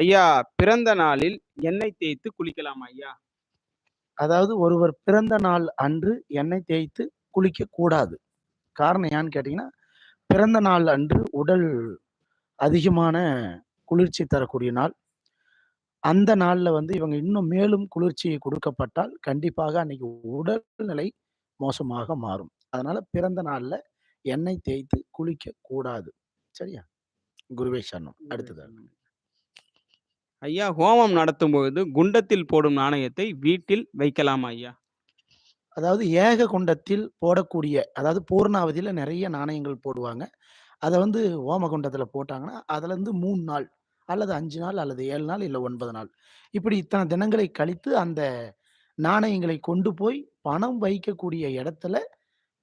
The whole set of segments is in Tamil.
ஐயா பிறந்த நாளில் எண்ணெய் தேய்த்து குளிக்கலாமா ஐயா? அதாவது ஒருவர் பிறந்த நாள் அன்று எண்ணெய் தேய்த்து குளிக்கக் கூடாது. காரணம் ஏன்னு கேட்டீங்கன்னா, பிறந்த நாள் அன்று உடல் அதிகமான குளிர்ச்சி தரக்கூடிய நாள். அந்த நாள்ல வந்து இவங்க இன்னும் மேலும் குளிர்ச்சியை கொடுக்கப்பட்டால், கண்டிப்பாக அன்னைக்கு உடல்நிலை மோசமாக மாறும். அதனால பிறந்த நாள்ல எண்ணெய் தேய்த்து குளிக்கக் கூடாது. சரியா? குருவே சரணம். அடுத்தது. ஐயா ஹோமம் நடத்தும்போது குண்டத்தில் போடும் நாணயத்தை வீட்டில் வைக்கலாமா ஐயா? அதாவது ஏக குண்டத்தில் போடக்கூடிய அதாவது பூர்ணாவதியில் நிறைய நாணயங்கள் போடுவாங்க. அதை வந்து ஓமகுண்டத்தில போட்டாங்கன்னா, அதுலேருந்து மூணு நாள் அல்லது அஞ்சு நாள் அல்லது ஏழு நாள் இல்லை ஒன்பது நாள். இப்படி இத்தனை தினங்களை கழித்து அந்த நாணயங்களை கொண்டு போய் பணம் வைக்கக்கூடிய இடத்துல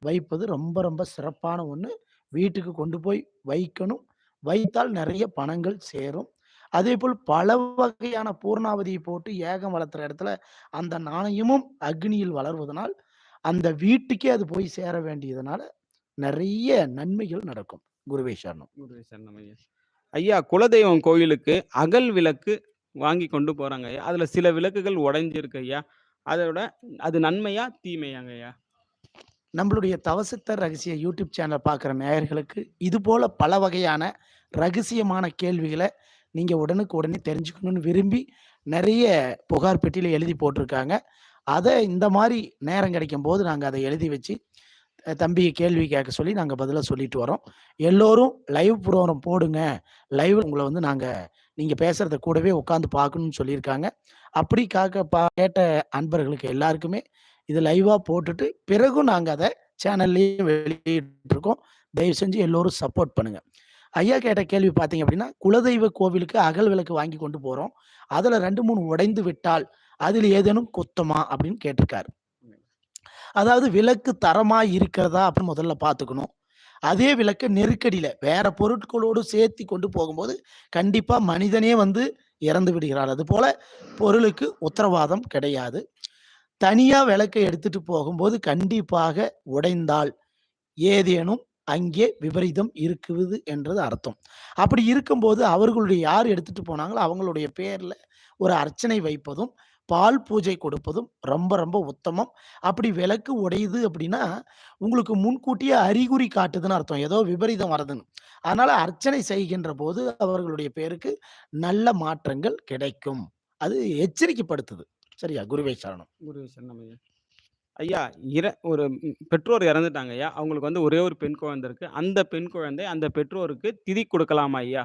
வைப்பது ரொம்ப ரொம்ப சிறப்பான ஒன்று வீட்டுக்கு கொண்டு போய் வைக்கணும். வைத்தால் நிறைய பணங்கள் சேரும். அதேபோல் பல வகையான பூர்ணாவதியை போட்டு ஏகம் வளர்த்துற இடத்துல அந்த நாணயமும் அக்னியில் வளர்வதனால், அந்த வீட்டுக்கே அது போய் சேர வேண்டியதுனால, நெறைய நன்மைகள் நடக்கும். குருவே சரணம். குருவே சரணம் ஐயா. ஐயா குலதெய்வம் கோயிலுக்கு அகல் விளக்கு வாங்கி கொண்டு போறாங்க ஐயா. அதுல சில விளக்குகள் உடைஞ்சிருக்கு ஐயா. அதோட அது நன்மையா? தீமையாங்க ஐயா? நம்மளுடைய தவசித்தர் ரகசிய யூடியூப் சேனல் பார்க்குற நேயர்களுக்கு, இது போல பல வகையான ரகசியமான கேள்விகள நீங்கள் உடனுக்கு உடனே தெரிஞ்சுக்கணும்னு விரும்பி, நிறைய புகார் பெட்டியில் எழுதி போட்டிருக்காங்க. அதை இந்த மாதிரி நேரம் கிடைக்கும் போது நாங்கள் அதை எழுதி வச்சு, தம்பியை கேள்வி கேட்க சொல்லி நாங்கள் பதிலாக சொல்லிட்டு வரோம். எல்லோரும் லைவ் ப்ரோகிராம் போடுங்க. லைவ் உங்களை வந்து நாங்கள் நீங்கள் பேசுகிறத கூடவே உட்காந்து பார்க்கணும்னு சொல்லியிருக்காங்க. அப்படி காக்க பா கேட்ட அன்பர்களுக்கு எல்லாருக்குமே இது லைவாக போட்டுட்டு, பிறகும் நாங்கள் அதை சேனல்லையும் வெளியிட்டிருக்கோம் தயவு செஞ்சு எல்லோரும் சப்போர்ட் பண்ணுங்கள் ஐயா கேட்ட கேள்வி பார்த்தீங்க அப்படின்னா, குலதெய்வ கோவிலுக்கு அகல் விளக்கு வாங்கி கொண்டு போறோம். அதுல 2, 3 உடைந்து விட்டால், அதில் ஏதேனும் குத்தமா? அப்படின்னு கேட்டிருக்காரு. அதாவது விளக்கு தரமா இருக்கிறதா? அப்படின்னு முதல்ல பார்த்துக்கணும். அதே விளக்க நெருக்கடியில வேற பொருட்களோடு சேர்த்தி கொண்டு போகும்போது, கண்டிப்பா மனிதனே வந்து இறந்து விடுகிறார். அதுபோல பொருளுக்கு உத்தரவாதம் கிடையாது. தனியா விளக்கை எடுத்துட்டு போகும்போது கண்டிப்பாக உடைந்தால், ஏதேனும் அங்கே விபரீதம் இருக்குது என்றது அர்த்தம். அப்படி இருக்கும்போது அவர்களுடைய யார் எடுத்துட்டு போனாங்களோ, அவங்களுடைய பேர்ல ஒரு அர்ச்சனை வைப்பதும், பால் பூஜை கொடுப்பதும் ரொம்ப ரொம்ப உத்தமம். அப்படி விளக்கு உடையுது அப்படின்னா, உங்களுக்கு முன்கூட்டியே அறிகுறி காட்டுதுன்னு அர்த்தம். ஏதோ விபரீதம் வருதுன்னு. அதனால அர்ச்சனை செய்கின்ற போது அவர்களுடைய பேருக்கு நல்ல மாற்றங்கள் கிடைக்கும். அது எச்சரிக்கைப்படுத்துது. சரியா? குருவே சரணம். குருவே சரணம் ஐயா. இற ஒரு பெற்றோர் இறந்துட்டாங்க ஐயா. அவங்களுக்கு வந்து ஒரே ஒரு பெண் குழந்தை இருக்கு. அந்த பெண் குழந்தை அந்த பெற்றோருக்கு திதி கொடுக்கலாமா ஐயா?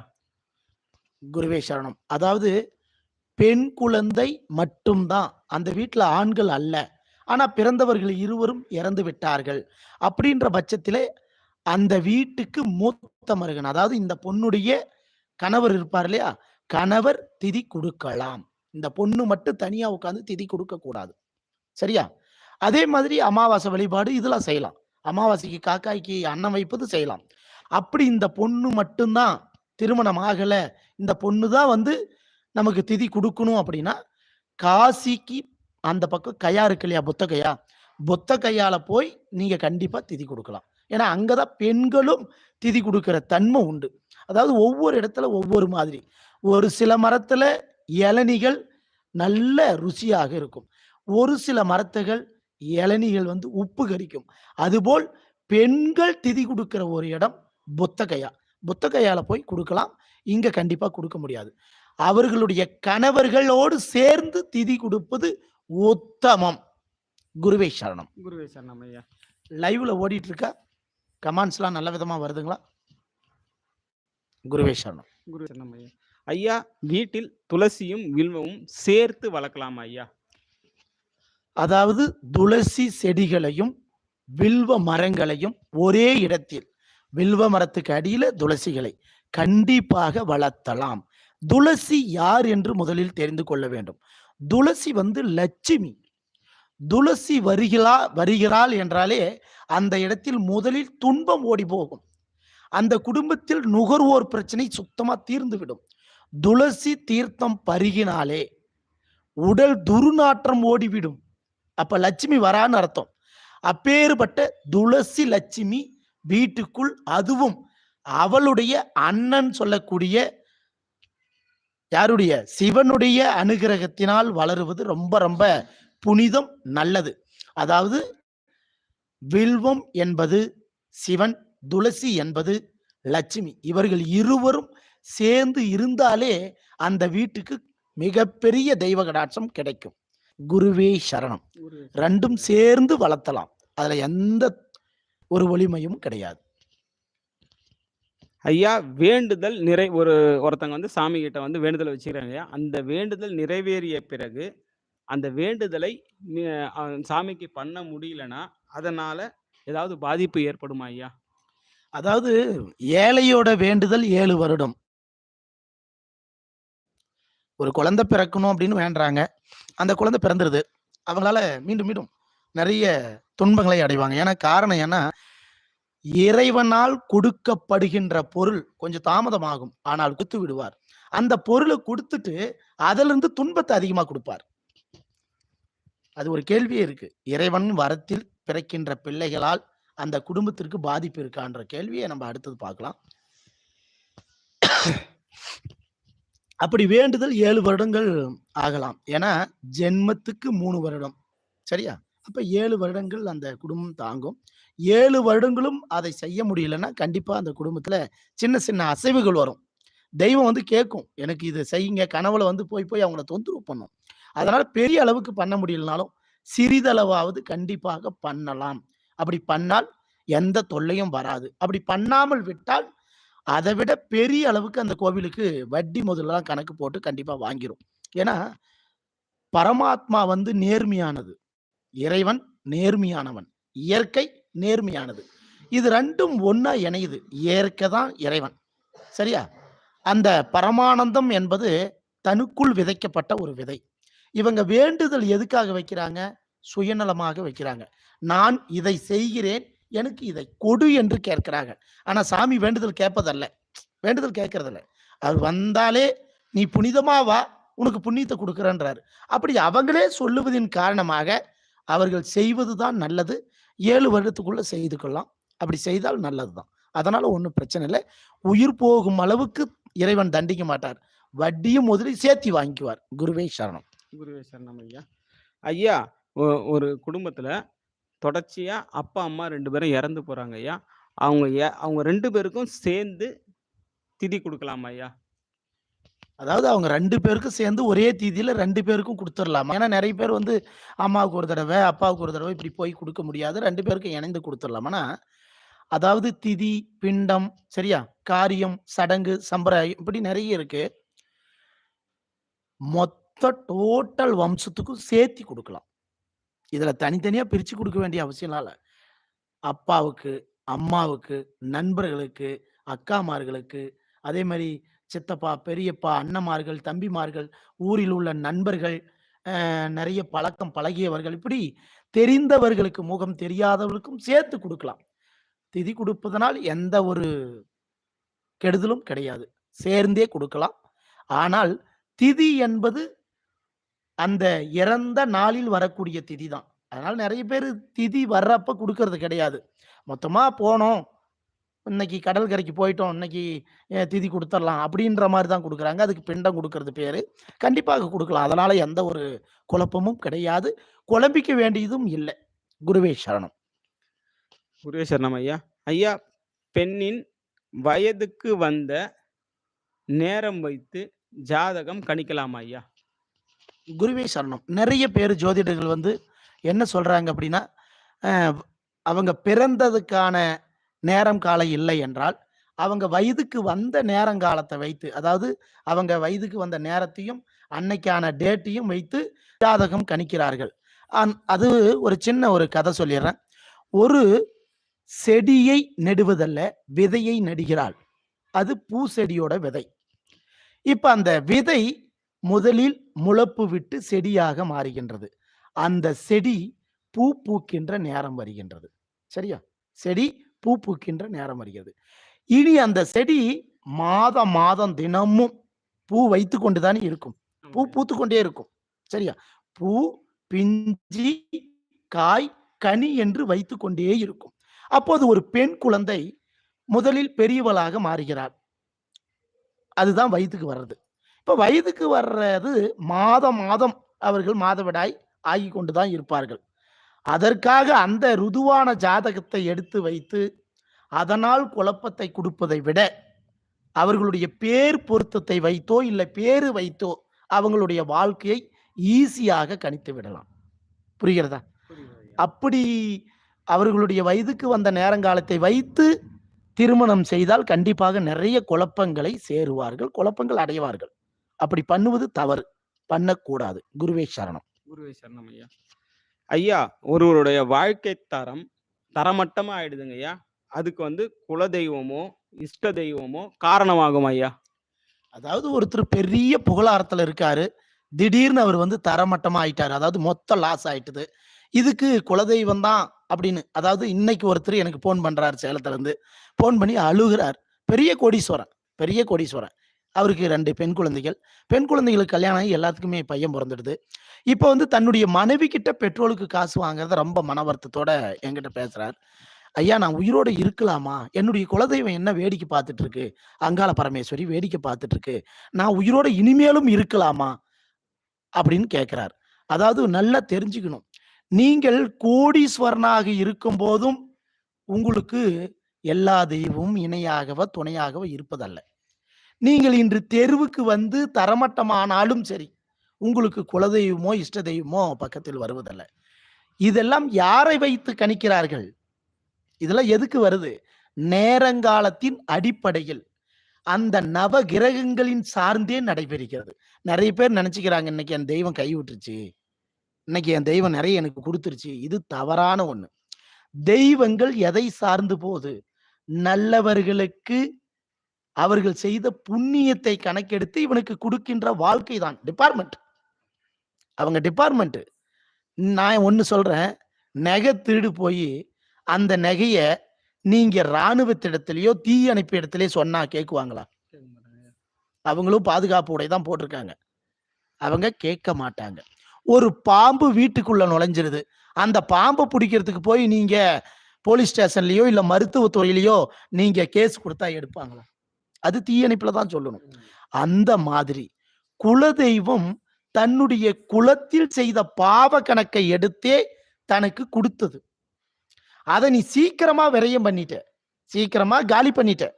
குருவே சரணம். அதாவது பெண் குழந்தை மட்டும் தான். அந்த வீட்டில் ஆண்கள் அல்ல. ஆனால் பிறந்தவர்கள் இருவரும் இறந்து விட்டார்கள். அப்படின்ற பட்சத்திலே, அந்த வீட்டுக்கு மூத்த மருகன் அதாவது இந்த பொண்ணுடைய கணவர் இருப்பார் இல்லையா? கணவர் திதி கொடுக்கலாம் இந்த பொண்ணு மட்டும் தனியாக உட்காந்து திதி கொடுக்க கூடாது. சரியா? அதே மாதிரி அமாவாசை வழிபாடு இதெல்லாம் செய்யலாம். அமாவாசைக்கு காக்காய்க்கு அன்னம் வைப்பது செய்யலாம். அப்படி இந்த பொண்ணு மட்டும் தான் திருமணம் ஆகலை இந்த பொண்ணு தான் வந்து நமக்கு திதி கொடுக்கணும் அப்படின்னா, காசிக்கு அந்த பக்கம் கையா இருக்கு இல்லையா? புத்த கையா புத்த கயால போய் நீங்க கண்டிப்பா திதி கொடுக்கலாம் ஏன்னா, அங்கே தான் பெண்களும் திதி கொடுக்குற தன்மை உண்டு. அதாவது ஒவ்வொரு இடத்துல ஒவ்வொரு மாதிரி. ஒரு சில மரத்துல இளநிகள் நல்ல ருசியாக இருக்கும். ஒரு சில மரத்துகள் இளநிகள் வந்து உப்பு கரிக்கும். அதுபோல் பெண்கள் திதி குடுக்கிற ஒரு இடம் புத்த கயா. புத்த கயால போய் குடுக்கலாம். இங்க கண்டிப்பா குடுக்க முடியாது. அவர்களுடைய கணவர்களோடு சேர்ந்து திதி குடுப்பது உத்தமம். குருவே சரணம். குருவே சரணம் ஐயா. லைவ்ல ஓடிட்டு இருக்கா? கமெண்ட்ஸ்லாம் நல்ல விதமா வருதுங்களா? குருவே சரணம். குருவே சரணம் ஐயா. ஐயா வீட்டில் துளசியும், வில்வமும் சேர்த்து வளர்க்கலாமா ஐயா? அதாவது துளசி செடிகளையும், வில்வ மரங்களையும் ஒரே இடத்தில், வில்வ மரத்துக்கு அடியில துளசிகளை கண்டிப்பாக வளர்த்தலாம். துளசி யார் என்று முதலில் தெரிந்து கொள்ள வேண்டும். துளசி வந்து லட்சுமி. துளசி வருகிறா வருகிறாள் என்றாலே, அந்த இடத்தில் முதலில் துன்பம் ஓடி போகும். அந்த குடும்பத்தில் நுகர்வோர் பிரச்சனை சுத்தமாக தீர்ந்துவிடும். துளசி தீர்த்தம் பருகினாலே, உடல் துர்நாற்றம் ஓடிவிடும். அப்ப லட்சுமி வரான்னு அர்த்தம். அப்பேறுபட்ட துளசி லட்சுமி வீட்டுக்குள் அதுவும் அவளுடைய அண்ணன் சொல்லக்கூடிய யாருடைய? சிவனுடைய அனுகிரகத்தினால் வளருவது ரொம்ப ரொம்ப புனிதம் நல்லது. அதாவது வில்வம் என்பது சிவன் துளசி என்பது லட்சுமி. இவர்கள் இருவரும் சேர்ந்து இருந்தாலே அந்த வீட்டுக்கு மிகப்பெரிய தெய்வ கடாட்சம் கிடைக்கும். குருவே சரணம். ஒரு ரெண்டும் சேர்ந்து வளர்த்தலாம். அதுல எந்த ஒரு ஒளிமையும் கிடையாது. ஐயா வேண்டுதல் நிறை ஒரு ஒருத்தங்க வந்து சாமி கிட்ட வந்து வேண்டுதல் வச்சுக்கிறாங்க ஐயா. அந்த வேண்டுதல் நிறைவேறிய பிறகு அந்த வேண்டுதலை சாமிக்கு பண்ண முடியலன்னா அதனால ஏதாவது பாதிப்பு ஏற்படுமா ஐயா? அதாவது ஏழையோட வேண்டுதல் ஏழு வருடம். ஒரு குழந்தை பிறக்கணும் அப்படின்னு வேண்டுறாங்க. அந்த குழந்தை பிறந்துருது. அவங்களால மீண்டும் மீண்டும் நிறைய துன்பங்களை அடைவாங்க. ஏன்னா காரணம் ஏன்னா இறைவனால் கொடுக்கப்படுகின்ற பொருள் கொஞ்சம் தாமதமாகும். ஆனால் குத்து விடுவார். அந்த பொருளை கொடுத்துட்டு அதுல இருந்து துன்பத்தை அதிகமா கொடுப்பார். அது ஒரு கேள்வியே இருக்கு. இறைவன் வரத்தில் பிறக்கின்ற பிள்ளைகளால் அந்த குடும்பத்திற்கு பாதிப்பு இருக்கான்ற கேள்வியை நம்ம அடுத்தது பார்க்கலாம். அப்படி வேண்டுதல் ஏழு வருடங்கள் ஆகலாம். ஏன்னா ஜென்மத்துக்கு மூணு வருடம். சரியா? அப்ப ஏழு வருடங்கள் அந்த குடும்பம் தாங்கும். ஏழு வருடங்களும் அதை செய்ய முடியலன்னா கண்டிப்பா அந்த குடும்பத்துல சின்ன சின்ன அசைவுகள் வரும். தெய்வம் வந்து கேட்கும் எனக்கு இதை செய்யுங்க. கனவுல வந்து போய் போய் அவங்கள தொந்தரவு பண்ணும். அதனால பெரிய அளவுக்கு பண்ண முடியலனாலும் சிறிதளவாவது கண்டிப்பாக பண்ணலாம். அப்படி பண்ணால் எந்த தொல்லையும் வராது. அப்படி பண்ணாமல் விட்டால் அதை விட பெரிய அளவுக்கு அந்த கோவிலுக்கு வட்டி முதல்லாம் கணக்கு போட்டு கண்டிப்பாக வாங்கிடும் ஏன்னா பரமாத்மா வந்து நேர்மையானது. இறைவன் நேர்மையானவன். இயற்கை நேர்மையானது. இது ரெண்டும் ஒன்றா இணையுது. இயற்கை தான் இறைவன். சரியா? அந்த பரமானந்தம் என்பது தனக்குள் விதைக்கப்பட்ட ஒரு விதை. இவங்க வேண்டுதல் எதுக்காக வைக்கிறாங்க? சுயநலமாக வைக்கிறாங்க. நான் இதை செய்கிறேன். எனக்கு இதை கொடு என்று கேட்கிறாங்க ஆனா சாமி வேண்டுதல் கேட்பதல்ல. வேண்டுதல் கேட்கறதில்ல. அது வந்தாலே நீ புனிதமா வா உனக்கு புண்ணியத்தை கொடுக்குறன்றாரு. அப்படி அவங்களே சொல்லுவதின் காரணமாக அவர்கள் செய்வதுதான் நல்லது. ஏழு வருடத்துக்குள்ள செய்து கொள்ளலாம். அப்படி செய்தால் நல்லது தான் அதனால ஒன்றும் பிரச்சனை இல்லை. உயிர் போகும் அளவுக்கு இறைவன் தண்டிக்க மாட்டார். வட்டியும் முதலில் சேர்த்தி வாங்கிக்குவார். குருவே சரணம். குருவே சரணம் ஐயா. ஐயா ஒரு குடும்பத்துல தொடர்ச்சியாக அப்பா அம்மா ரெண்டு பேரும் இறந்து போகிறாங்க ஐயா. அவங்க அவங்க ரெண்டு பேருக்கும் சேர்ந்து திதி கொடுக்கலாமா ஐயா? அதாவது அவங்க ரெண்டு பேருக்கும் சேர்ந்து ஒரே தீதியில ரெண்டு பேருக்கும் கொடுத்துடலாம்? ஏன்னா நிறைய பேர் வந்து அம்மாவுக்கு ஒரு தடவை அப்பாவுக்கு ஒரு தடவை இப்படி போய் கொடுக்க முடியாது. ரெண்டு பேருக்கும் இணைந்து கொடுத்துடலாம். ஆனா அதாவது திதி பிண்டம் சரியா? காரியம் சடங்கு சம்பிரதாயம் இப்படி நிறைய இருக்கு. மொத்த டோட்டல் வம்சத்துக்கும் சேர்த்தி கொடுக்கலாம். இதில் தனித்தனியாக பிரித்து கொடுக்க வேண்டிய அவசியம் இல்லை. அப்பாவுக்கு அம்மாவுக்கு நண்பர்களுக்கு அக்காமார்களுக்கு அதே மாதிரி சித்தப்பா பெரியப்பா அண்ணமார்கள் தம்பிமார்கள் ஊரில் உள்ள நண்பர்கள் நிறைய பழக்கம் பழகியவர்கள் இப்படி தெரிந்தவர்களுக்கு முகம் தெரியாதவர்களுக்கும் சேர்த்து கொடுக்கலாம். திதி கொடுப்பதனால் எந்த ஒரு கெடுதலும் கிடையாது. சேர்ந்தே கொடுக்கலாம். ஆனால் திதி என்பது அந்த இறந்த நாளில் வரக்கூடிய திதி தான். அதனால நிறைய பேர் திதி வர்றப்ப கொடுக்கறது கிடையாது. மொத்தமா போனோம். இன்னைக்கு கடற்கரைக்கு போயிட்டோம். இன்னைக்கு திதி கொடுத்துடலாம் அப்படின்ற மாதிரி தான் கொடுக்குறாங்க. அதுக்கு பிண்டம் கொடுக்கறது பேரு. கண்டிப்பாக கொடுக்கலாம். அதனால எந்த ஒரு குழப்பமும் கிடையாது. குழம்பிக்க வேண்டியதும் இல்லை. குருவே சரணம். குருவே சரணம் ஐயா. ஐயா பெண்ணின் வயதுக்கு வந்த நேரம் வைத்து ஜாதகம் கணிக்கலாமா ஐயா. குருவே சரணம். நிறைய பேர் ஜோதிடர்கள் வந்து என்ன சொல்றாங்க அப்படின்னா அவங்க பிறந்ததுக்கான நேரம் காலம் இல்லை என்றால் அவங்க வயதுக்கு வந்த நேரங்காலத்தை வைத்து அதாவது அவங்க வயதுக்கு வந்த நேரத்தையும் அன்னைக்கான டேட்டையும் வைத்து ஜாதகம் கணிக்கிறார்கள். அந்- அது ஒரு சின்ன ஒரு கதை சொல்லிடுறேன். ஒரு செடியை நெடுவதல்ல விதையை நடுகிறாள். அது பூச்செடியோட விதை. இப்ப அந்த விதை முதலில் முளப்பு விட்டு செடியாக மாறுகின்றது. அந்த செடி பூ பூக்கின்ற நேரம் வருகின்றது. சரியா? செடி பூ பூக்கின்ற நேரம் வருகிறது. இனி அந்த செடி மாதம் மாதம் தினமும் பூ வைத்து கொண்டுதானே இருக்கும். பூ பூத்து கொண்டே இருக்கும். சரியா? பூ பிஞ்சி காய் கனி என்று வைத்து கொண்டே இருக்கும். அப்போது ஒரு பெண் குழந்தை முதலில் பெரியவளாக மாறுகிறாள். அதுதான் வயிற்றுக்கு வர்றது. இப்ப வயதுக்கு வர்றது மாதம் மாதம் அவர்கள் மாதவிடாய் ஆகிக் கொண்டு தான் இருப்பார்கள். அதற்காக அந்த ருதுவான ஜாதகத்தை எடுத்து வைத்து, அதனால் குழப்பத்தை குடுப்பதை விட, அவர்களுடைய பேர் பொருத்தத்தை வைத்தோ, இல்ல பேரு வைத்தோ, அவங்களுடைய வாழ்க்கையை ஈஸியாக கணித்து விடலாம். புரிகிறதா? அப்படி அவர்களுடைய வயதுக்கு வந்த நேரங்காலத்தை வைத்து திருமணம் செய்தால் கண்டிப்பாக நிறைய குழப்பங்களை சேருவார்கள். குழப்பங்கள் அடைவார்கள். அப்படி பண்ணுவது தவறு. பண்ணக்கூடாது. குருவே சரணம். குருவே சரணம் ஐயா. ஐயா, ஒருவருடைய வாழ்க்கை தரம் தரமட்டமா ஆயிடுதுங்க ஐயா. அதுக்கு வந்து குலதெய்வமோ, இஷ்ட தெய்வமோ காரணமாகும் ஐயா. அதாவது ஒருத்தர் பெரிய புகழாரத்துல இருக்காரு. திடீர்னு அவர் வந்து தரமட்டமா ஆயிட்டாரு. அதாவது மொத்த லாஸ் ஆயிட்டுது. இதுக்கு குலதெய்வம் தான் அப்படின்னு. அதாவது இன்னைக்கு ஒருத்தர் எனக்கு ஃபோன் பண்றாரு சேலத்துல இருந்து. ஃபோன் பண்ணி அழுகுறார். பெரிய கோடீஸ்வரன். பெரிய கோடீஸ்வரன். அவருக்கு ரெண்டு பெண் குழந்தைகள். பெண் குழந்தைகளுக்கு கல்யாணம் ஆகி எல்லாத்துக்குமே பையன் பிறந்துடுது இப்போ வந்து தன்னுடைய மனைவி கிட்ட பெட்ரோலுக்கு காசு வாங்குறத ரொம்ப மன வருத்தத்தோட என்கிட்ட பேசுறாரு ஐயா நான் உயிரோடு இருக்கலாமா? என்னுடைய குலதெய்வம் என்ன வேடிக்கை பார்த்துட்டு இருக்கு? அங்காள பரமேஸ்வரி வேடிக்கை பார்த்துட்டு இருக்கு. நான் உயிரோட இனிமேலும் இருக்கலாமா? அப்படின்னு கேட்கிறார். அதாவது நல்லா தெரிஞ்சுக்கணும். நீங்கள் கோடீஸ்வரனாக இருக்கும் போதும் உங்களுக்கு எல்லா தெய்வமும் இணையாகவோ, துணையாகவோ இருப்பதல்ல. நீங்கள் இன்று தெருவுக்கு வந்து தரமட்டமானாலும் சரி, உங்களுக்கு குலதெய்வமோ, இஷ்ட தெய்வமோ பக்கத்தில் வருவதல்ல. இதெல்லாம் யாரை வைத்து கணிக்கிறார்கள்? இதெல்லாம் எதுக்கு வருது? நேரங்காலத்தின் அடிப்படையில். அந்த நவ கிரகங்களின் சார்ந்தே நடைபெறுகிறது. நிறைய பேர் நினைச்சுக்கிறாங்க இன்னைக்கு என் தெய்வம் கைவிட்டுருச்சு. இன்னைக்கு என் தெய்வம் நிறைய எனக்கு கொடுத்துருச்சு இது தவறான ஒண்ணு. தெய்வங்கள் எதை சார்ந்து போது? நல்லவர்களுக்கு அவர்கள் செய்த புண்ணியத்தை கணக்கெடுத்து இவனுக்கு கொடுக்கின்ற வாழ்க்கை தான். டிபார்ட்மெண்ட். அவங்க டிபார்ட்மெண்ட். நான் ஒன்று சொல்றேன். நகை திருடு போய் அந்த நகைய நீங்க ராணுவத்திடத்திலயோ, தீயணைப்பு இடத்துலையோ சொன்னா கேட்குவாங்களா அவங்களும் பாதுகாப்பு உடை தான் போட்டிருக்காங்க. அவங்க கேட்க மாட்டாங்க. ஒரு பாம்பு வீட்டுக்குள்ள நுழைஞ்சிருது. அந்த பாம்பை பிடிக்கிறதுக்கு போய் நீங்க போலீஸ் ஸ்டேஷன்லயோ, இல்ல மருத்துவத்துறையிலயோ நீங்க கேஸ் கொடுத்தா எடுப்பாங்களா? அது தீயணைப்புல தான் சொல்லணும். அந்த மாதிரி குலதெய்வம் தன்னுடைய குலத்தில் செய்த பாவ கணக்கை எடுத்தே தனக்கு குடுத்தது. அத நீ சீக்கிரமா விரயம் பண்ணிட்ட. சீக்கிரமா காலி பண்ணிட்ட.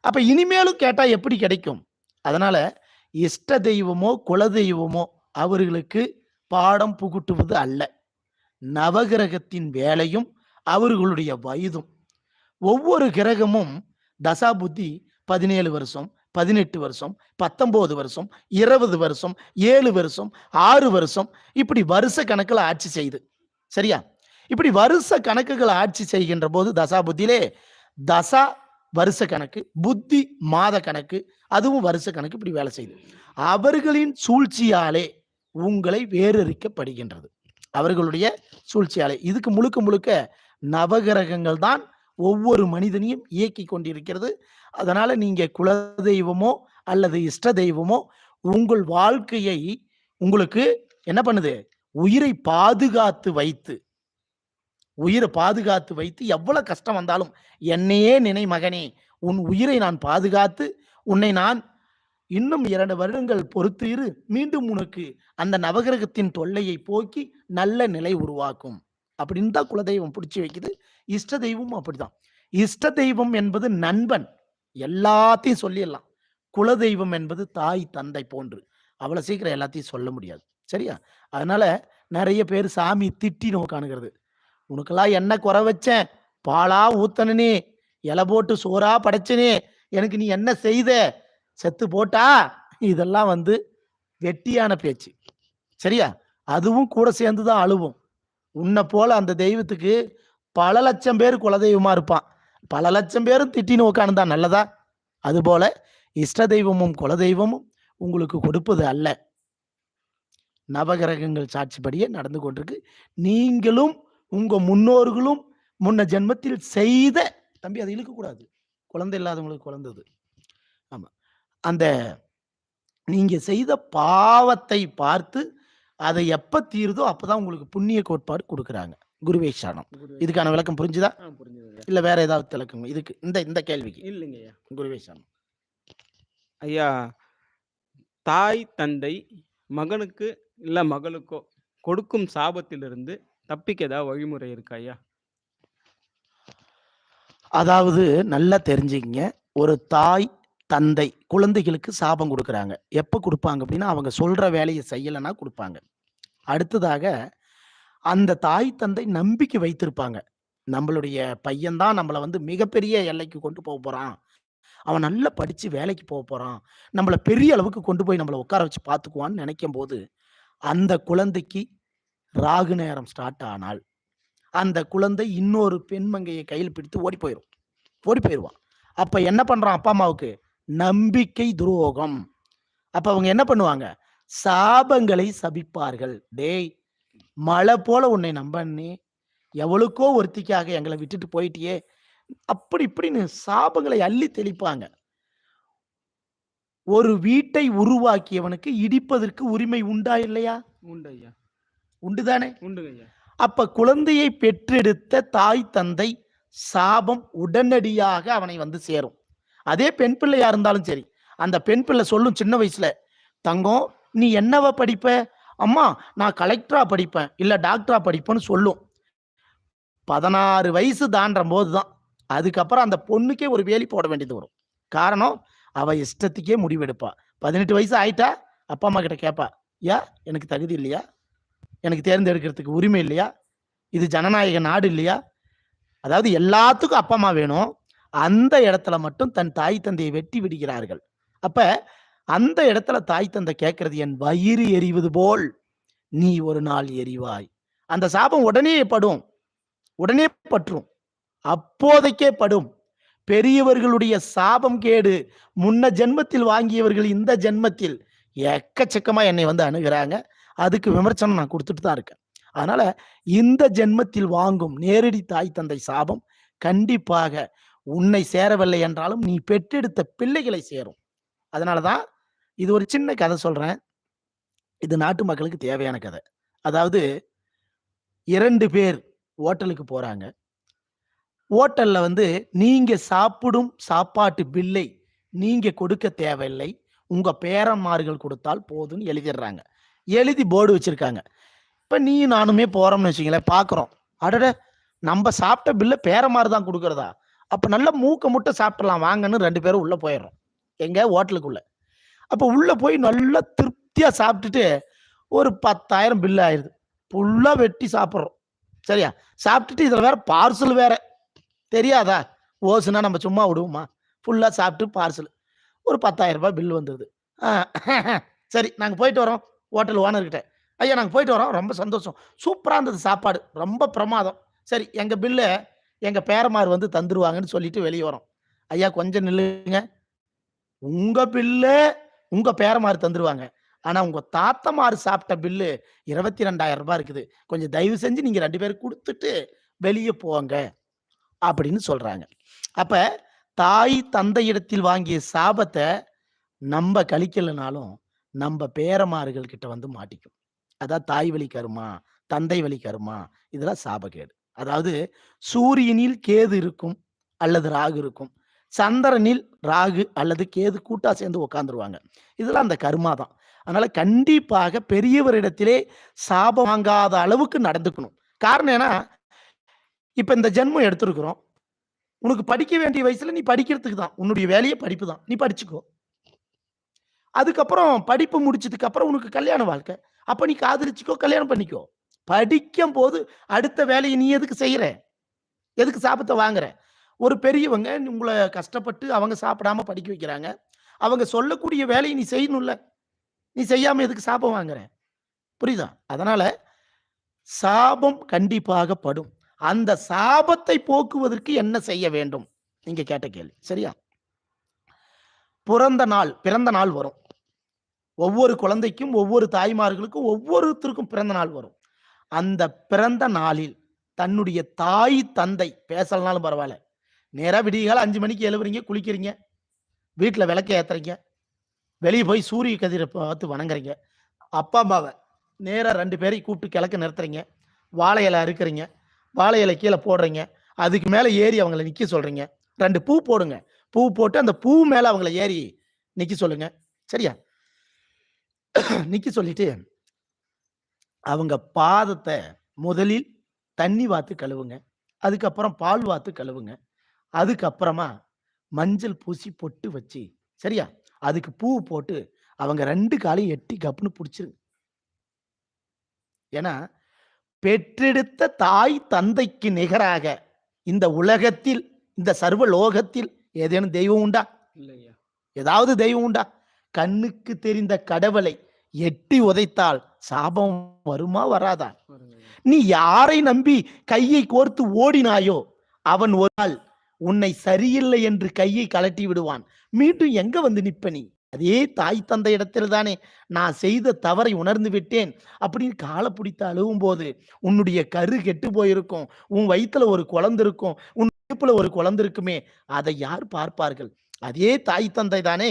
அப்ப இனிமேலும் கேட்டா எப்படி கிடைக்கும்? அதனால இஷ்ட தெய்வமோ, குலதெய்வமோ அவர்களுக்கு பாடம் புகுட்டுவது அல்ல. நவகிரகத்தின் வேலையும், அவர்களுடைய வயதும். ஒவ்வொரு கிரகமும் தசாபுத்தி 17 வருஷம், 18 வருஷம், 19 வருஷம், 20 வருஷம், ஏழு வருஷம், ஆறு வருஷம் இப்படி வருஷ கணக்கில் ஆட்சி செய்யுது. சரியா? இப்படி வருஷ கணக்குகள் ஆட்சி செய்கின்ற போது தசாபுத்தியிலே தசா வருஷ கணக்கு, புத்தி மாத கணக்கு, அதுவும் வருஷ கணக்கு இப்படி வேலை செய்யுது. அவர்களின் சூழ்ச்சியாலே உங்களை வேறறிக்கப்படுகின்றது அவர்களுடைய சூழ்ச்சியாலே. இதுக்கு முழுக்க முழுக்க நவகிரகங்கள் தான் ஒவ்வொரு மனிதனையும் இயக்கி கொண்டிருக்கிறது. அதனால நீங்க குலதெய்வமோ, அல்லது இஷ்ட தெய்வமோ உங்கள் வாழ்க்கையை உங்களுக்கு என்ன பண்ணுது? உயிரை பாதுகாத்து வைத்து உயிரை பாதுகாத்து வைத்து எவ்வளவு கஷ்டம் வந்தாலும், "என்னையே நினை மகனே! உன் உயிரை நான் பாதுகாத்து, உன்னை நான் இன்னும் இரண்டு வருடங்கள் பொறுத்து இரு. மீண்டும் உனக்கு அந்த நவகிரகத்தின் தொல்லையை போக்கி நல்ல நிலை உருவாக்கும்." அப்படின்னு தான் குலதெய்வம் பிடிச்சி வைக்குது. இஷ்ட தெய்வமும் அப்படிதான். இஷ்ட தெய்வம் என்பது நண்பன். எல்லாத்தையும் சொல்லிடலாம் குலதெய்வம் என்பது தாய், தந்தை போன்று. அவ்வளோ சீக்கிரம் எல்லாத்தையும் சொல்ல முடியாது. சரியா? அதனால நிறைய பேர் சாமி திட்டின்னு நோக்கானுங்கிறது "உனக்கெல்லாம் என்ன குறை வச்சேன்? பாலா ஊத்துனனே! இலை போட்டு சோறா படைச்சனே! எனக்கு நீ என்ன செய்த? செத்து போட்டா?" இதெல்லாம் வந்து வெட்டியான பேச்சு. சரியா? அதுவும் கூட சேர்ந்து தான் அழுவும். உன்னை போல அந்த தெய்வத்துக்கு பல லட்சம் பேர் குலதெய்வமா இருப்பான். பல லட்சம் பேரும் திட்டின்னு உட்கார்ந்தா நல்லதா? அதுபோல இஷ்ட தெய்வமும், குலதெய்வமும் உங்களுக்கு கொடுப்பது அல்ல. நவகிரகங்கள் சாட்சிப்படியே நடந்து கொண்டிருக்கு. நீங்களும், உங்க முன்னோர்களும் முன்ன ஜென்மத்தில் செய்த தம்பி அதை இழுக்கக்கூடாது. குழந்தை இல்லாதவங்களுக்கு குழந்தது. ஆமா. அந்த நீங்க செய்த பாவத்தை பார்த்து, அதை எப்ப தீருதோ அப்பதான் உங்களுக்கு புண்ணிய கோட்பாடு கொடுக்குறாங்க குருவே சரணம். குருவே இதுக்கான விளக்கம் புரிஞ்சுதா? இல்ல வேற ஏதாவது விளக்கம் இதுக்கு இந்த இந்த கேள்விக்கு? இல்லைங்க ஐயா. குருவே சரணம். ஐயா, தாய், தந்தை மகனுக்கு இல்ல மகளுக்கோ கொடுக்கும் சாபத்திலிருந்து தப்பிக்க ஏதாவது வழிமுறை இருக்கா ஐயா? அதாவது நல்லா தெரிஞ்சுக்கங்க. ஒரு தாய், தந்தை குழந்தைகளுக்கு சாபம் குடுக்குறாங்க. எப்ப குடுப்பாங்க அப்டின்னா, அவங்க சொல்ற வேலைய செய்யலன்னா குடுப்பாங்க. அடுத்ததாக அந்த தாய், தந்தை நம்பிக்கை வைத்திருப்பாங்க. நம்மளுடைய பையன்தான் நம்மளை வந்து மிகப்பெரிய எல்லைக்கு கொண்டு போக போறான். அவன் நல்லா படிச்சு வேலைக்கு போக போறான். நம்மளை பெரிய அளவுக்கு கொண்டு போய் நம்மளை உட்கார வச்சு பார்த்துக்குவான்னு நினைக்கும் போது அந்த குழந்தைக்கு ராகு நேரம் ஸ்டார்ட் ஆனால், அந்த குழந்தை இன்னொரு பெண்மங்கையை கையில் பிடித்து ஓடி போயிடும் ஓடி போயிடுவான் அப்ப என்ன பண்றான் அப்பா, அம்மாவுக்கு? நம்பிக்கை துரோகம். அப்ப அவங்க என்ன பண்ணுவாங்க? சாபங்களை சபிப்பார்கள். "டேய்! மழை போல உன்னை நம்பனே, எவளுக்கோ ஒருத்திக்காக எங்கள விட்டுட்டு போயிட்டியே!" அப்படி இப்படின்னு சாபங்களை அள்ளி தெளிப்பாங்க. ஒரு வீட்டை உருவாக்கியவனுக்கு இடிப்பதற்கு உரிமை உண்டா? இல்லையா? உண்டு ஐயா. உண்டு. அப்ப குழந்தையை பெற்றெடுத்த தாய், தந்தை சாபம் உடனடியாக அவனை வந்து சேரும். அதே பெண் பிள்ளையா இருந்தாலும் சரி. அந்த பெண் பிள்ளை சொல்லும் சின்ன வயசுல, "தங்கம் நீ என்னவா படிப்ப?" "அம்மா நான் கலெக்டரா படிப்பேன். இல்ல டாக்டரா படிப்பேன்னு" சொல்லும். 16 வயசு தாண்டும்போது தான், அதுக்கப்புறம் அந்த பொண்ணுக்கே ஒரு வேலி போட வேண்டியது வரும். காரணம், அவ இஷ்டத்துக்கே முடிவெடுப்பா. 18 வயசு ஆயிட்டா, அப்பா, அம்மா கிட்ட கேட்பா. "ஏன் எனக்கு தகுதி இல்லையா? எனக்கு தேர்ந்தெடுக்கிறதுக்கு உரிமை இல்லையா? இது ஜனநாயக நாடு இல்லையா?" அதாவது எல்லாத்துக்கும் அப்பா, அம்மா வேணும். அந்த இடத்துல மட்டும் தன் தாய், தந்தையை வெட்டி விடுகிறார்கள். அப்ப அந்த இடத்துல தாய், தந்தை கேட்கறது "என் வயிறு எரிவது போல் நீ ஒரு நாள் எரிவாய்." அந்த சாபம் உடனே படும். உடனே பற்றும். அப்போதைக்கே படும். பெரியவர்களுடைய சாபம் கேடு முன்ன ஜென்மத்தில் வாங்கியவர்கள் இந்த ஜென்மத்தில் எக்கச்சக்கமா என்னை வந்து அணுகிறாங்க அதுக்கு விமர்சனம் நான் கொடுத்துட்டு தான் இருக்கேன். அதனால இந்த ஜென்மத்தில் வாங்கும் நேரடி தாய், தந்தை சாபம் கண்டிப்பாக உன்னை சேரவில்லை என்றாலும், நீ பெற்றெடுத்த பிள்ளைகளை சேரும். அதனால தான் இது ஒரு சின்ன கதை சொல்றேன். இது நாட்டு மக்களுக்கு தேவையான கதை. அதாவது இரண்டு பேர் ஹோட்டலுக்கு போறாங்க. ஹோட்டலில் வந்து நீங்க சாப்பிடும் சாப்பாட்டு பில்லை நீங்க கொடுக்க தேவையில்லை. உங்க பேரன்மார்கள் கொடுத்தால் போதும்னு எழுதிடுறாங்க. எழுதி போர்டு வச்சிருக்காங்க. இப்ப நீயும் நானுமே போறோம்னு வச்சுங்களேன் பார்க்குறோம். அடட! நம்ம சாப்பிட்ட பில்ல பேரன்மார் தான் கொடுக்குறதா அப்ப நல்லா மூக்க முட்டை சாப்பிடலாம் வாங்கன்னு ரெண்டு பேரும் உள்ள போயிடுறோம் எங்க? ஹோட்டலுக்குள்ள. அப்போ உள்ளே போய் நல்லா திருப்தியாக சாப்பிட்டுட்டு, ஒரு 10,000 பில் ஆயிடுது ஃபுல்லாக வெட்டி சாப்பிட்றோம் சரியா? சாப்பிட்டுட்டு இதில் வேற பார்சல் வேற. தெரியாதா? ஓசுனா நம்ம சும்மா விடுவோமா? ஃபுல்லாக சாப்பிட்டு பார்சல். ஒரு ரூ. 10,000 பில் வந்துருது. சரி நாங்கள் போயிட்டு வரோம். ஹோட்டல் ஓனர்கிட்ட. ஐயா நாங்கள் போயிட்டு வரோம். ரொம்ப சந்தோஷம். சூப்பராக இருந்தது சாப்பாடு. ரொம்ப பிரமாதம். சரி எங்கள் பில்லு எங்கள் பேரமார் வந்து தந்துருவாங்கன்னு சொல்லிட்டு வெளியே வரோம். ஐயா கொஞ்சம் நில்லுங்க. உங்கள் பில்லு உங்க பேரமாறு தந்துருவாங்க. ஆனா உங்க தாத்தமார் சாப்பிட்ட பில்லு இருபத்தி ரெண்டாயிரம் ரூபாய் இருக்குது. கொஞ்சம் தயவு செஞ்சு நீங்க ரெண்டு பேரும் கொடுத்துட்டு வெளியே போங்க. அப்படின்னு சொல்றாங்க. அப்ப தாய், தந்தையிடத்தில் வாங்கிய சாபத்தை நம்ம கழிக்கலனாலும், நம்ம பேரமாறுகள் கிட்ட வந்து மாட்டிக்கும். அதான் தாய் வழி கருமா, தந்தை வழி கருமா, இதெல்லாம் சாபக்கேடு. அதாவது சூரியனில் கேது இருக்கும் அல்லது ராகு இருக்கும். சந்திரனில் ராகு அல்லது கேது கூட்டா சேர்ந்து உட்காந்துருவாங்க இதெல்லாம் அந்த கர்மா தான். அதனால கண்டிப்பாக பெரியவரிடத்திலே சாபம் வாங்காத அளவுக்கு நடந்துக்கணும். காரணம் ஏன்னா, இப்ப இந்த ஜென்மம் எடுத்திருக்கிறோம். உனக்கு படிக்க வேண்டிய வயசுல நீ படிக்கிறதுக்கு தான். உன்னுடைய வேலையே படிப்பு தான். நீ படிச்சுக்கோ. அதுக்கப்புறம் படிப்பு முடிச்சதுக்கு அப்புறம் உனக்கு கல்யாண வாழ்க்கை. அப்ப நீ காதலிச்சுக்கோ, கல்யாணம் பண்ணிக்கோ. படிக்கும் போது அடுத்த வேலையை நீ எதுக்கு செய்யற எதுக்கு சாபத்தை வாங்குற? ஒரு பெரியவங்க உங்களை கஷ்டப்பட்டு அவங்க சாப்பிடாம படிக்க வைக்கிறாங்க. அவங்க சொல்லக்கூடிய வேலையை நீ செய்யணும்ல. நீ செய்யாம எதுக்கு சாபம் வாங்குற? புரியுதா? அதனால சாபம் கண்டிப்பாக படும். அந்த சாபத்தை போக்குவதற்கு என்ன செய்ய வேண்டும்? நீங்க கேட்ட கேள்வி. சரியா? பிறந்த நாள் பிறந்த நாள் வரும். ஒவ்வொரு குழந்தைக்கும், ஒவ்வொரு தாய்மார்களுக்கும், ஒவ்வொருத்தருக்கும் பிறந்த நாள் வரும். அந்த பிறந்த நாளில் தன்னுடைய தாய், தந்தை பேசலனாலும் பரவாயில்ல நேராக விடியகாலை அஞ்சு மணிக்கு எழுவுறீங்க, குளிக்கிறீங்க. வீட்டில் விளக்க ஏற்றுறீங்க வெளியே போய் சூரிய கதிரை பார்த்து வணங்குறீங்க. அப்பா, அம்மாவை நேராக ரெண்டு பேரையும் கூப்பிட்டு கிழக்க நிறுத்துறீங்க. வாழை இலை அறுக்கிறீங்க வாழை இலை கீழே போடுறீங்க. அதுக்கு மேலே ஏறி அவங்கள நிற்க சொல்கிறீங்க ரெண்டு பூ போடுங்க. பூ போட்டு அந்த பூ மேலே அவங்கள ஏறி நிற்க சொல்லுங்க. சரியா? நிற்க சொல்லிட்டு அவங்க பாதத்தை முதலில் தண்ணி வாத்து கழுவுங்க. அதுக்கப்புறம் பால் வாத்து கழுவுங்க. அதுக்கப்புறமா மஞ்சள் பூசி பொட்டு வச்சு, சரியா? அதுக்கு பூ போட்டு அவங்க 2 காலையும் எட்டி கப்புன்னு புடிச்சிருங்க. ஏன்னா, பெற்றெடுத்த தாய் தந்தைக்கு நிகராக இந்த உலகத்தில், இந்த சர்வ லோகத்தில் ஏதேனும் தெய்வம் உண்டா? இல்ல ஐயா. ஏதாவது தெய்வம் உண்டா? கண்ணுக்கு தெரிந்த கடவுளை எட்டி உதைத்தால் சாபம் வருமா? வராதா? நீ யாரை நம்பி கையை கோர்த்து ஓடினாயோ, அவன் ஒரு நாள் உன்னை சரியில்லை என்று கையை கழட்டி விடுவான். மீண்டும் எங்க வந்து நிப்ப நீ? அதே தாய் தந்தை இடத்தில் தானே நான் செய்த தவறை உணர்ந்து விட்டேன் அப்படின்னு கால பிடித்து அழுவும்போது உன்னுடைய கரு கெட்டு போயிருக்கும். உன் வயித்துல ஒரு குழந்தை இருக்கும். உன் இடுப்புல ஒரு குழந்தை இருக்குமே, அதை யார் பார்ப்பார்கள்? அதே தாய் தந்தை தானே?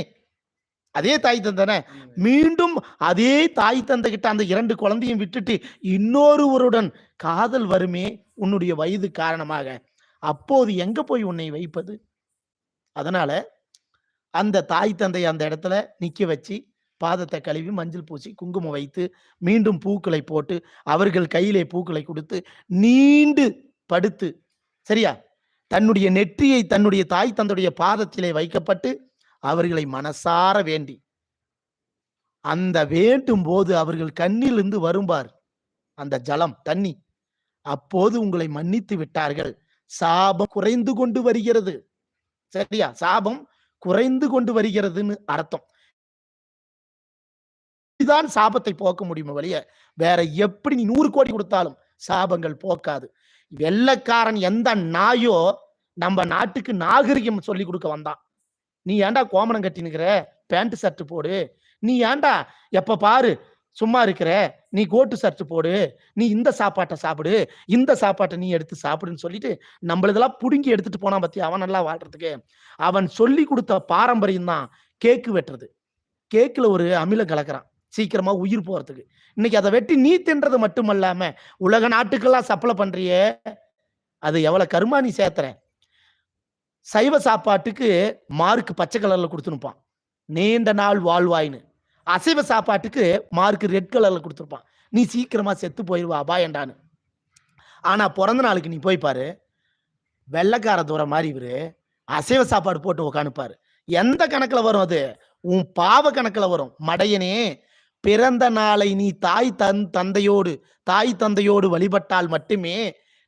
அதே தாய் தந்தை தானே? ஆமாங்க ஐயா. மீண்டும் அதே தாய் தந்தை கிட்ட அந்த 2 குழந்தையும் விட்டுட்டு இன்னொருவருடன் காதல் வருமே உன்னுடைய வயது காரணமாக. அப்போது எங்க போய் உன்னை வைப்பது? அதனால அந்த தாய் தந்தை அந்த இடத்துல நிக்க வச்சு, பாதத்தை கழுவி, மஞ்சள் பூசி, குங்குமம் வைத்து, மீண்டும் பூக்களை போட்டு, அவர்கள் கையிலே பூக்களை கொடுத்து நீண்டு படுத்து, சரியா? தன்னுடைய நெற்றியை தன்னுடைய தாய் தந்தையுடைய பாதத்திலே வைக்கப்பட்டு, அவர்களை மனசார வேண்டி அந்த வேண்டும் போது அவர்கள் கண்ணிலிருந்து வரும்பார் அந்த ஜலம், தண்ணி. அப்போது உங்களை மன்னித்து விட்டார்கள். சாபம் குறைந்து கொண்டு வருகிறது. சரியா? சாபம் குறைந்து கொண்டு வருகிறதுன்னு அர்த்தம். இதுதான் சாபத்தை போக்க முடியுமோ வழிய வேற எப்படி நீ நூறு கோடி கொடுத்தாலும் சாபங்கள் போக்காது. வெள்ளக்காரன் எந்த நாயோ, நம்ம நாட்டுக்கு நாகரிகம் சொல்லிக் கொடுக்க வந்தான். நீ ஏன்டா கோமணம் கட்டினுக்கிற பேண்ட் சர்ட் போடு. நீ ஏன்டா எப்ப பாரு சும்மா இருக்கிற? நீ கோட்டு ஷர்ட் போடு. நீ இந்த சாப்பாட்டை சாப்பிடு. இந்த சாப்பாட்டை நீ எடுத்து சாப்பிடுன்னு சொல்லிட்டு, நம்மளதெல்லாம் புடுங்கி எடுத்துட்டு போனா பத்தி அவன் நல்லா வாழ்றதுக்கு. அவன் சொல்லி கொடுத்த பாரம்பரியம் தான் கேக்கு வெட்டுறது. கேக்குல ஒரு அமிலம் கலக்குறான். சீக்கிரமா உயிர் போறதுக்கு. இன்னைக்கு அதை வெட்டி நீ தின்றது மட்டும் இல்லாம உலக நாட்டுக்கெல்லாம் சப்ளை பண்றியே, அது எவ்வளவு கருமா நீ சேர்த்துற? சைவ சாப்பாட்டுக்கு மார்க் பச்சை கலர்ல கொடுத்துனுப்பான் நீண்ட நாள் வாழ்வாயின்னு அசைவ சாப்பாட்டுக்கு மார்க் ரெட் கலர்ல கொடுத்துருப்பான் நீ சீக்கிரமா செத்து போயிடுவா அபாயண்டான்னு ஆனா பிறந்த நாளுக்கு நீ போய் பாரு. வெள்ளைக்கார தூரம் மாதிரி இவரு. அசைவ சாப்பாடு போட்டு உட்கார்ந்துப்பாரு. எந்த கணக்குல வரும் அது? உன் பாவ கணக்குல வரும். மடையனே, பிறந்த நாளை நீ தாய் தன் தந்தையோடு தாய் தந்தையோடு வழிபட்டால் மட்டுமே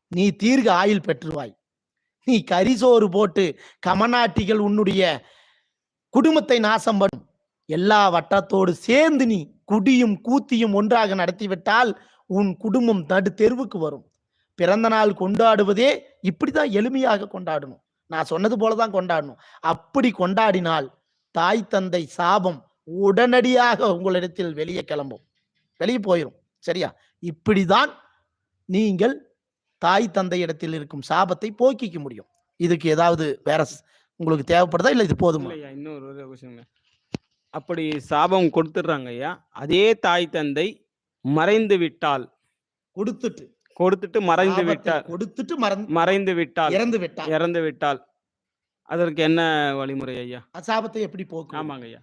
நீ தீர்க்க ஆயுள் பெற்றுவாய். நீ கரிசோறு போட்டு கமநாட்டிகள் உன்னுடைய குடும்பத்தை நாசம் பண்ணும். எல்லா வட்டத்தோடு சேர்ந்து நீ குடியும், கூத்தியும் ஒன்றாக நடத்திவிட்டால், உன் குடும்பம் நடு தெருவுக்கு வரும். பிறந்த நாள் கொண்டாடுவதே இப்படிதான் எளிமையாக கொண்டாடணும். நான் சொன்னது போல தான் கொண்டாடணும். அப்படி கொண்டாடினால், தாய் தந்தை சாபம் உடனடியாக உங்களிடத்தில் வெளியே கிளம்பும். வெளியே போயிடும் சரியா? இப்படிதான் நீங்கள் தாய் தந்தை இடத்தில் இருக்கும் சாபத்தை போக்கிக்க முடியும். இதுக்கு ஏதாவது வேற உங்களுக்கு தேவைப்படுதா? இல்லை இது போதுமா? இன்னொரு அப்படி சாபம் கொடுத்துடுறாங்க ஐயா. அதே தாய் தந்தை மறைந்து விட்டால் குடுத்துட்டு. கொடுத்துட்டு மறைந்து விட்டால் கொடுத்துட்டு மறந் மறைந்து விட்டால் இறந்து விட்டால். இறந்து விட்டால் அதற்கு என்ன வழிமுறை ஐயா? சாபத்தை எப்படி போக்குவது? ஆமாங்க ஐயா.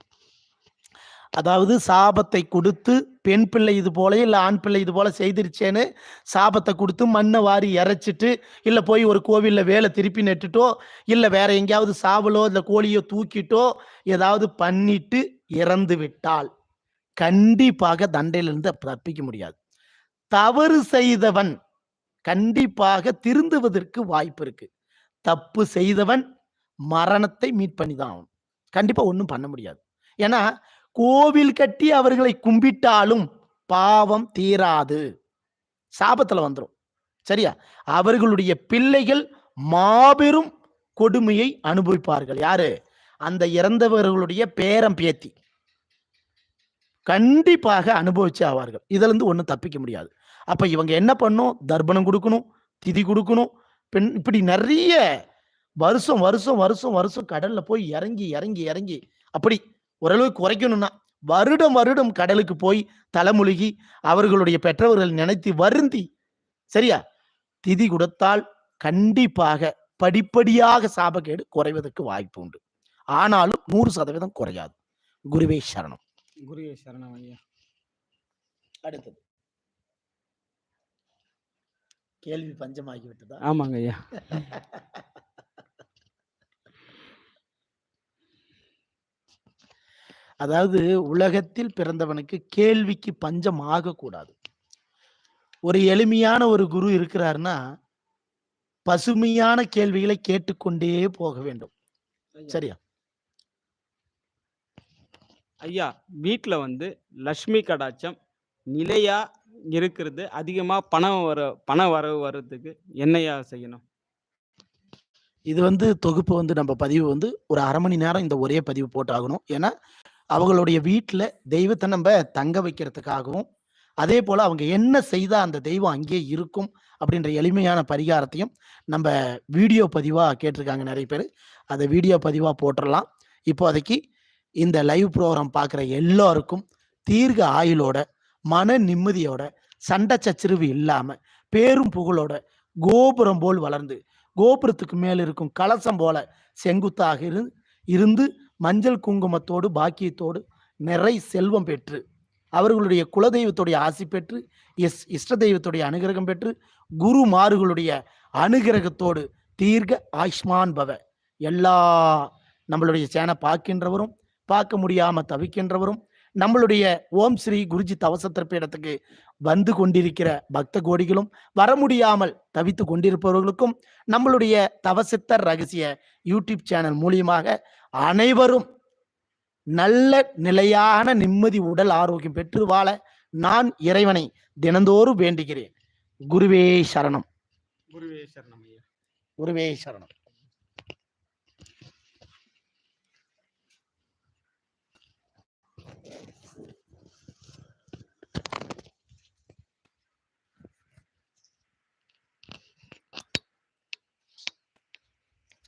அதாவது சாபத்தை கொடுத்து பெண் பிள்ளை இது போல, இல்லை ஆண் பிள்ளை இது போல செய்திருச்சேன்னு சாபத்தை கொடுத்து மண்ணை வாரி இறைச்சிட்டு, இல்லை போய் ஒரு கோவிலில் வேலை திருப்பி நட்டுட்டோ, இல்லை வேற எங்கேயாவது சாவலோ, இல்லை கோழியோ தூக்கிட்டோ, ஏதாவது பண்ணிட்டு இறந்து விட்டால், கண்டிப்பாக தண்டையிலிருந்து தப்பிக்க முடியாது. தவறு செய்தவன் கண்டிப்பாக திருந்துவதற்கு வாய்ப்பு இருக்கு. தப்பு செய்தவன் மரணத்தை மீட் பண்ணி தான் ஆகணும். கண்டிப்பாக ஒன்றும் பண்ண முடியாது. ஏன்னா, கோவில் கட்டி அவர்களை கும்பிட்டாலும் பாவம் தீராது. சாபத்துல வந்துடும் சரியா? அவர்களுடைய பிள்ளைகள் மாபெரும் கொடுமையை அனுபவிப்பார்கள். யாரு? அந்த இறந்தவர்களுடைய பேரம் பேத்தி. கண்டிப்பாக அனுபவிச்சு ஆவார்கள். இதிலிருந்து ஒன்றும் தப்பிக்க முடியாது. அப்ப இவங்க என்ன பண்ணணும்? தர்ப்பணம் கொடுக்கணும் திதி கொடுக்கணும் பெண் இப்படி நிறைய வருஷம், வருஷம், வருஷம், வருஷம் கடல்ல போய் இறங்கி, இறங்கி, இறங்கி அப்படி ஓரளவுக்கு குறைக்கணும்னா, வருடம், வருடம் கடலுக்கு போய் தலைமுழுகி, அவர்களுடைய பெற்றவர்கள் நினைத்து வருந்தி, சரியா? திதி குடுத்தால் கண்டிப்பாக படிப்படியாக சாபக்கேடு குறைவதற்கு வாய்ப்பு உண்டு. ஆனாலும் 100% குறையாது. குருவே சரணம். குருவே சரணம் ஐயா. அடுத்தது கேள்வி பஞ்சமாகி விட்டதா ஆமாங்க ஐயா அதாவது உலகத்தில் பிறந்தவனுக்கு கேள்விக்கு பஞ்சம் ஆகக்கூடாது. ஒரு எளிமையான ஒரு குரு இருக்கிறாருன்னா பசுமையான கேள்விகளை கேட்டுக்கொண்டே போக வேண்டும். சரியா? ஐயா வீட்ல வந்து லக்ஷ்மி கடாட்சம் நிலையா இருக்கிறது அதிகமா பணம் வர பண வரவு வர்றதுக்கு என்னய்யா செய்யணும்? இது வந்து தொகுப்பு வந்து நம்ம பதிவு வந்து ஒரு அரை மணி நேரம் இந்த ஒரே பதிவு போட்டாகணும். ஏன்னா அவங்களுடைய வீட்டில் தெய்வத்தை நம்ம தங்க வைக்கிறதுக்காகவும் அதே போல் அவங்க என்ன செய்தால் அந்த தெய்வம் அங்கே இருக்கும் அப்படின்ற எளிமையான பரிகாரத்தையும் நம்ம வீடியோ பதிவாக கேட்டிருக்காங்க நிறைய பேர். அதை வீடியோ பதிவாக போட்டுடலாம் இப்போதைக்கு இந்த லைவ் ப்ரோக்ராம் பார்க்குற எல்லோருக்கும் தீர்க்க ஆயுளோட மன நிம்மதியோட சண்டை சச்சரிவு இல்லாமல் பேரும் புகழோட கோபுரம் போல் வளர்ந்து கோபுரத்துக்கு மேல் இருக்கும் கலசம் போல செங்குத்தாக இரு- இருந்து மஞ்சள் குங்குமத்தோடு பாக்கியத்தோடு நிறை செல்வம் பெற்று அவர்களுடைய குலதெய்வத்துடைய ஆசி பெற்று எஸ் இஷ்ட தெய்வத்துடைய அனுகிரகம் பெற்று குருமார்களுடைய அனுகிரகத்தோடு தீர்க்க ஆயுஷ்மான் பவ. எல்லா நம்மளுடைய சேனை பார்க்கின்றவரும் பார்க்க முடியாம தவிக்கின்றவரும் நம்மளுடைய ஓம் ஸ்ரீ குருஜி தவசத்திற்பீடத்துக்கு வந்து கொண்டிருக்கிற பக்த கோடிகளும் வர முடியாமல் தவித்து கொண்டிருப்பவர்களுக்கும் நம்மளுடைய தவசித்தர் ரகசிய யூடியூப் சேனல் மூலியமாக அனைவரும் நல்ல நிலையான நிம்மதி உடல் ஆரோக்கியம் பெற்று வாழ நான் இறைவனை தினந்தோறும் வேண்டுகிறேன். குருவே சரணம். குருவே சரணம் குருவே சரணம்.